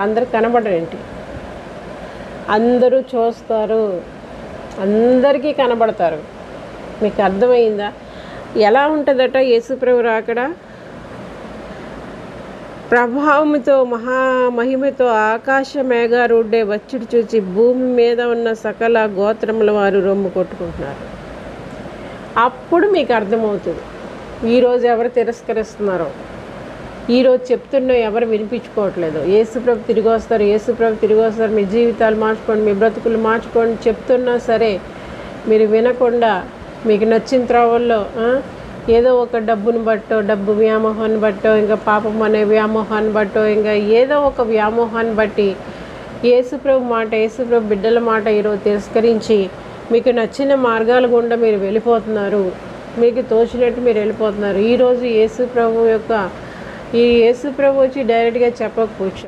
అందరు కనబడరేంటి అందరూ చూస్తారు. అందరికీ కనబడతారు. మీకు అర్థమైందా? ఎలా ఉంటుందట యేసుప్రభు అక్కడ ప్రభావముతో మహామహిమతో ఆకాశ మేఘారుడ్డే వచ్చుడు చూచి భూమి మీద ఉన్న సకల గోత్రముల వారు రొమ్ము కొట్టుకుంటున్నారు. అప్పుడు మీకు అర్థమవుతుంది. ఈరోజు ఎవరు తిరస్కరిస్తున్నారో? ఈరోజు చెప్తున్నా ఎవరు వినిపించుకోవట్లేదు. ఏసుప్రభు తిరిగి వస్తారు ఏసుప్రభు తిరిగి వస్తారు. మీ జీవితాలు మార్చుకోండి మీ బ్రతుకులు మార్చుకోండి. చెప్తున్నా సరే మీరు వినకుండా మీకు నచ్చిన త్రోవల్లో ఏదో ఒక డబ్బును బట్టో డబ్బు వ్యామోహాన్ని బట్టో ఇంకా పాపం అనే వ్యామోహాన్ని బట్టో ఇంకా ఏదో ఒక వ్యామోహాన్ని బట్టి యేసుప్రభు మాట యేసుప్రభు బిడ్డల మాట ఈరోజు తిరస్కరించి మీకు నచ్చిన మార్గాల గుండా మీరు వెళ్ళిపోతున్నారు. మీకు తోచినట్టు మీరు వెళ్ళిపోతున్నారు. ఈరోజు యేసుప్రభు యొక్క ఈ యేసుప్రభు వచ్చి డైరెక్ట్గా చెప్పకపోవచ్చు.